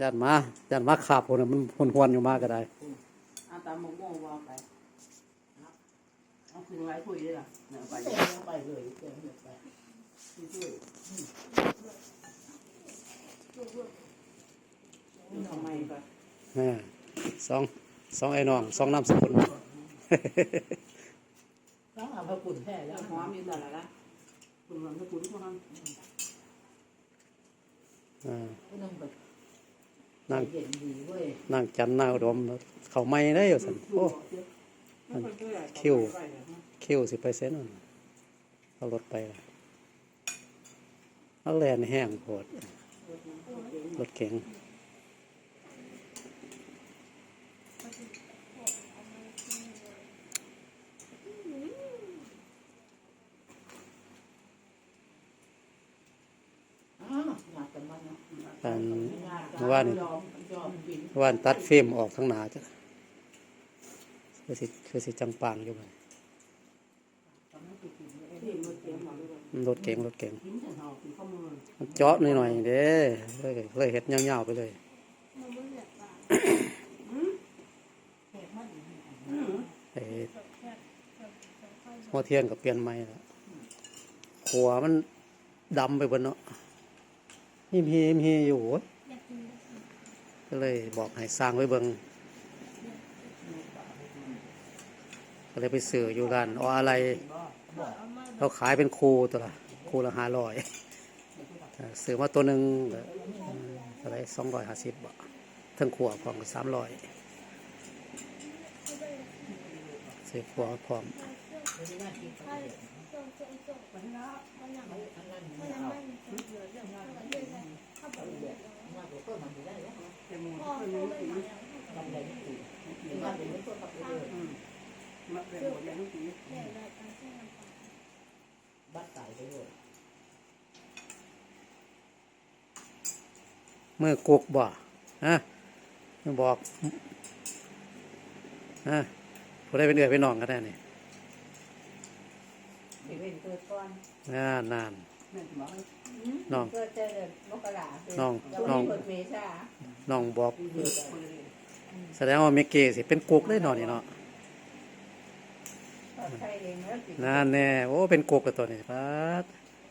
ญาติมาญาติมาขาบคนน่ะมันหวนๆอยู่มาก็ได้เอาตามมงโม่วางไปเอาคืนไว้คุยได้หรอเนี่ยไปไปไปเลยเดี๋ยวเดี๋ยวไปช่วยทำไมก็แม่สองสองไอ้น้องสองนามสกุลน้องเอาพระกุ่นแท้แล้วหอมอยู่ตลอดละคุณหอมทุกคุณพวกนั้น อ่าก็นั่งแบบ นั่งเย็นดีเว้ยนั่งจันทร์หน้าอุดมเขาไม่ได้อยู่สันโอ้คิวสิไปเซ็นนั่นเอารถไปล่ะเอาแลนแห้งโพดรถเก๋ง อ้าวหนักกันมันเนาะ อัน เมื่อ ว่านว่านตัดเฟิล์มออกทั้งหนาจ้ะคือสิคือสิจังปางอยู่มันที่มือเตรียมมาด้วยรถเก๋งรถเก๋งกินแต่หน่อมันเจาะหน่อยๆเด้เลยเลยเห็ดยาวๆไปเลยไอ้หัวเทียนกับเปลี่ยนไม้ละขัวมันดำไปบนเนาะหิมฮีมฮีอยู่ ก็เลยบอกให้สร้างไว้เบิงก็เลยไปซื้ออยู่ร้านอ๋ออะไรเขาขายเป็นคูตัวละคูละห้าร้อยซื้อมาตัวหนึ่งอะไรสองร้อยห้าสิบทั้งขวบพร้อมสามร้อยซื้อขวบพร้อม มือคนนี้กินมัดเป็นหมดอย่างนี้บัดสายไปเลยเมื่อกกบ่ฮะบอกฮะผู้ได้เป็นเอือเป็นนองกันแน่นี่ไปเว้นเกิดก่อนนานนานแม่บอกน้อง เกิดเจอมกราน้องแล้วน้องเกิดเมษาน้องบอกคนเลยแสดงว่าเมเกสิเป็นกุกเลยเนอนนี่เนาะใครเองแล้วติดนั่นแน่โอ้เป็นกุกกับตัวนี้พัด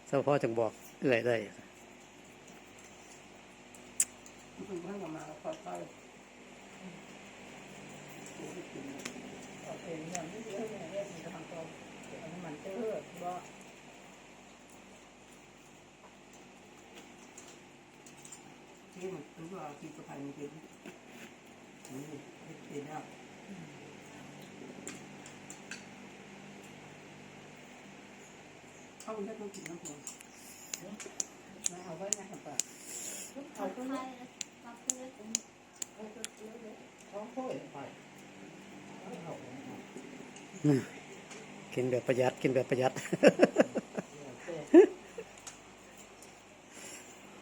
เจ้าพ่อจังบอกเอื่อยได้คุณพ่อมาค่อยเป็นอย่างที่เยอะเนี่ย มันเจอบ่ที่มันรู้ว่ากินกระเพรามันเป็นนี่เป็นแล้วเขาไม่ต้องกินน้ำผงมาเอาไว้นะครับป้าเอาไปเลยเอาเขาโค้ยไปเอา กินแบบประหยัดกินแบบประหยัด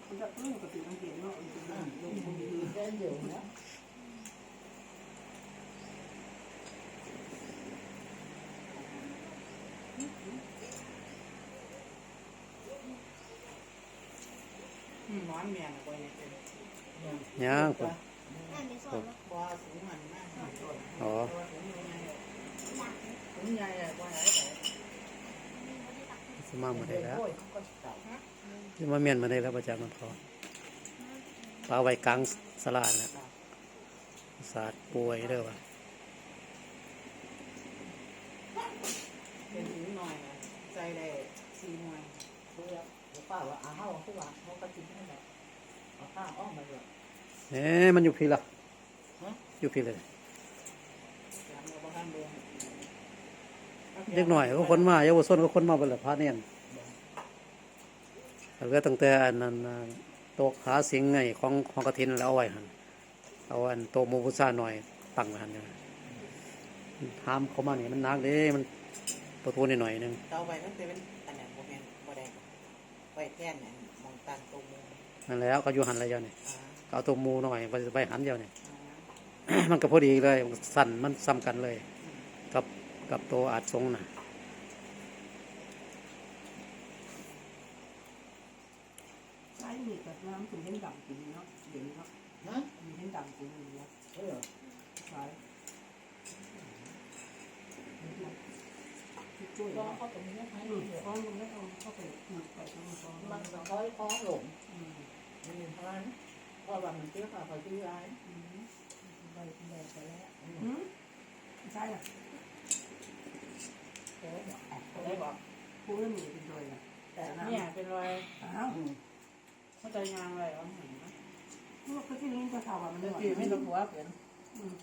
มันจะเพิ่มกับติน้ำเกลือเนาะมันจะลงมือเล่นอยู่นะน้อยเมียนไปเนี่ยย่างพุ่นบ่สูงมันมากอ๋อสูงใหญ่เล ยบ่ไหนแต่สมามาได้แล้วโอ้ยก็เก่าสมาเมียนมาได้แล้วประจำมันพอปลาไว้กลางสลาดแล้วสาดป่วยเด้อวะเป็นถึงหน่อยใจได้สี่หน่อยเพื่อป้าว่าอาเฮาคือว่าเขาก็กินให้แบบเอาข้าวอ้อมมาเลยเอ๊ะมันอยู่พี่ละอยู่พี่เลยสาม เราบ้านเบืองเล็กหน่อยก็คนมาเยาวชนก็คนมาเป็นละพระเนี่ยแล้วก็ตั้งแต่อันนั้นน่ะโต๊ะขาสิงไงของของกระถินแล้วเอาไว้หันเอาอันโต๊ะหมูพุทราหน่อยตั้งไว้หันเนี่ยทามเขามาเนี่ยมันนักเด้มันประตูนิดหน่อยหนึงเตาไว้ตั้งแต่เป็นอันนั้นโมเมนต์โมได้ไว้แท่นเนี่ยมองตันตรงมือนั่นแล้วก็อยู่หันอะไรเดียวเนี่ยอ่าก็เอาตัวหมูหน่อยไปไปหันเดียวเนี่ยอ่ามันก็พอดีเลยมันสั่นมันซ้ำกันเลย กับกับตัวอาจทรงน่ะใช้มีกับน้ำถึงเห็นดำกินเนาะเดี๋ยวเนาะฮะมีเห็นดำจริงอยู่แล้วเออสายช่วยฟ้องเขาตรงนี้ให้อืมเดี๋ยวฟ้องมึงแล้วเอาเข้าไปหมุดไปตรงฟ้องมันก็ค่อยฟ้องหลงอืมมันมีเพราะนั้นเพราะว่ามันเชื่อเขาเขาชื่อร้ายอืมไปไปไปแล้วอืมใช่อะโอ้บอกเขา ได้บอกกูเรื่องมีเป็นโดยนะแต่เนี่ยเป็นรอยอ้าวเข้าใจงานอะไรอ๋อเหมือนนะพวกก็ที่นี้จะข่าวว่ามันเมื่ไม่อไหวกี้ไม่รู้ว่าเป็นอืม